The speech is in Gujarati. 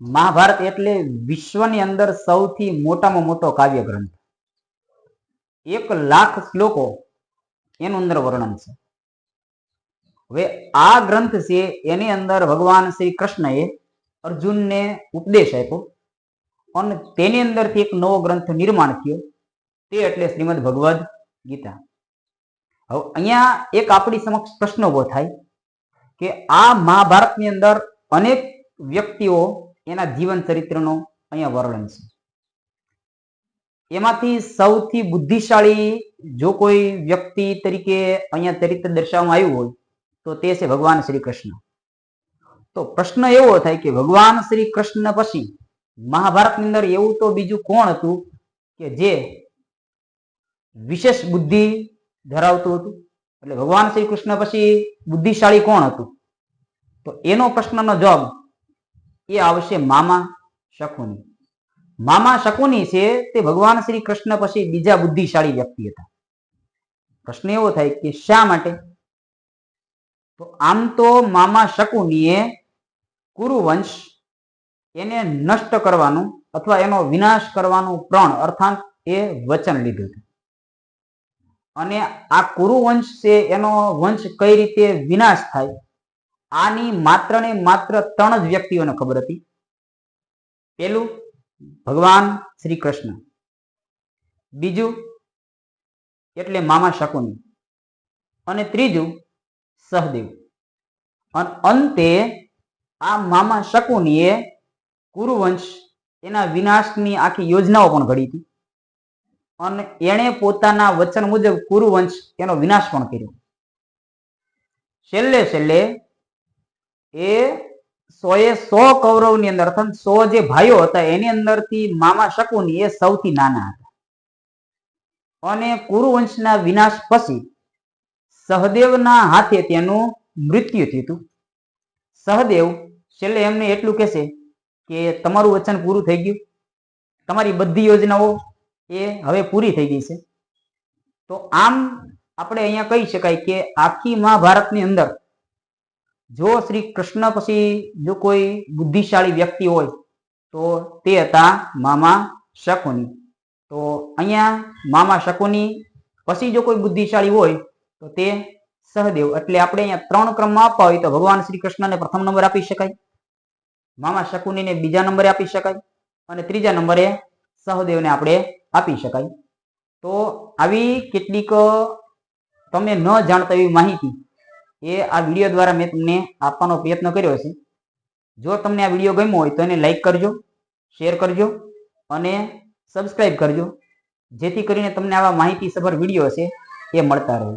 મહાભારત એટલે વિશ્વની અંદર સૌથી મોટામાં મોટો કાવ્ય ગ્રંથ એક લાખ શ્લોકો એનું અંદર વર્ણન છે. હવે આ ગ્રંથ છે એની અંદર ભગવાન શ્રી કૃષ્ણએ અર્જુનને ઉપદેશ આપ્યો. અને તેની અંદરથી એક નવો ગ્રંથ નિર્માણ થયો. તે એટલે શ્રીમદ ભગવદ ગીતા. હવે અહીંયા એક આપણી સમક્ષ પ્રશ્ન ઊભો થાય કે આ મહાભારતની અંદર અનેક વ્યક્તિઓ એના જીવન ચરિત્રનો અહીંયા વર્ણન છે. એમાંથી સૌથી બુદ્ધિશાળી જો કોઈ વ્યક્તિ તરીકે અહીંયા ચરિત્ર દર્શાવવામાં આવ્યું હોય, તો તે છે ભગવાન શ્રી કૃષ્ણ. તો પ્રશ્ન એવો થાય કે ભગવાન શ્રી કૃષ્ણ પછી મહાભારતની અંદર એવું તો બીજું કોણ હતું કે જે વિશેષ બુદ્ધિ ધરાવતું હતું? એટલે ભગવાન શ્રી કૃષ્ણ પછી બુદ્ધિશાળી કોણ હતું? તો એનો પ્રશ્નનો જવાબ એ આવશે મામા શકુની. મામા શકુની છે તે ભગવાન શ્રી કૃષ્ણ પછી બીજા બુદ્ધિશાળી વ્યક્તિ હતા. પ્રશ્ન એવો થાય કે શા માટે? તો આમ તો મામા શકુનીએ કુરુવંશ એને નષ્ટ કરવાનું અથવા એનો વિનાશ કરવાનું પ્રણ અર્થાત એ વચન લીધું હતું. અને આ કુરુવંશ છે એનો વંશ કઈ રીતે વિનાશ થાય? આની માત્ર ને માત્ર ત્રણ જ વ્યક્તિઓને ખબર હતી. પેલું ભગવાન શ્રી કૃષ્ણ. બીજું એટલે મામા શકુની. અને ત્રીજું સહદેવ. અને, અંતે આ મામા શકુનીએ કુરુવંશ એના વિનાશની આખી યોજનાઓ પણ ઘડી હતી. અને એણે પોતાના વચન મુજબ કુરુવંશ એનો વિનાશ પણ કર્યો. છેલ્લે છેલ્લે એ સોએ સો કૌરવની અંદર અર્થાત સો જે ભાઈઓ હતા, એની અંદરથી મામા શકુની એ સૌથી નાના હતા. અને કુરુવંશના વિનાશ પછી સહદેવના હાથે તેનું મૃત્યુ થયું સહદેવ છેલ્લે એમને એટલું કહેશે કે તમારું વચન પૂરું થઈ ગયું. તમારી બધી યોજનાઓ એ હવે પૂરી થઈ ગઈ છે. તો આમ આપણે અહીંયા કહી શકાય કે આખી મહાભારતની અંદર જો શ્રી કૃષ્ણ પછી જો કોઈ બુદ્ધિશાળી વ્યક્તિ હોય, તો તે હતા મામા શકુની. તો અહીંયા મામા શકુની પછી જો કોઈ બુદ્ધિશાળી હોય, તો તે સહદેવ. એટલે આપણે અહીંયા ત્રણ ક્રમમાં આપવા હોય તો ભગવાન શ્રી કૃષ્ણને પ્રથમ નંબર આપી શકાય, મામા શકુનીને બીજા નંબરે આપી શકાય, અને ત્રીજા નંબરે સહદેવને આપણે આપી શકાય. તો આવી કેટલીક તમે ન જાણતા એવી માહિતી એ આ વીડિયો દ્વારા મેં તમને આપવાનો પ્રયત્ન કર્યો છે જો તમને આ વીડિયો ગમ્યો હોય તો એને લાઈક કરજો શેર કરજો અને સબસ્ક્રાઈબ કરજો. જેથી કરીને તમને આવા માહિતીસભર વીડિયો છે એ મળતા રહે.